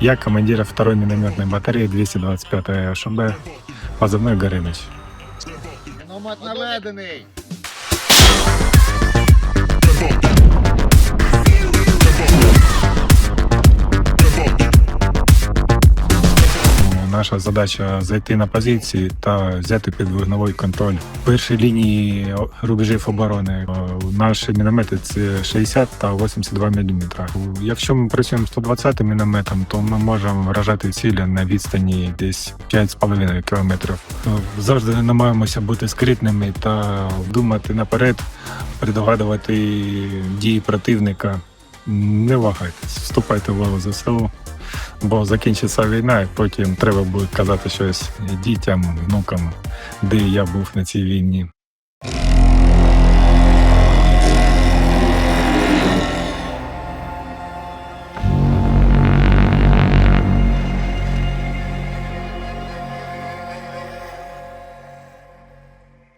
Я командир второй минометной батареи 225 ШБ, позывной Горыныч. Номад наведений. Наша задача зайти на позиції та взяти під вогневий контроль. В першій лінії рубежів оборони е, наші міномети це 60 та 82 мм. Якщо ми працюємо 120 мінометом, то ми можемо вражати цілі на відстані десь 5,5 км. Завжди намагаємося бути скритними та думати наперед, предугадувати дії противника. Не вагайтесь, вступайте в лаву ЗСУ бо закінчиться війна, і потім треба буде казати щось дітям, внукам, де я був на цій війні.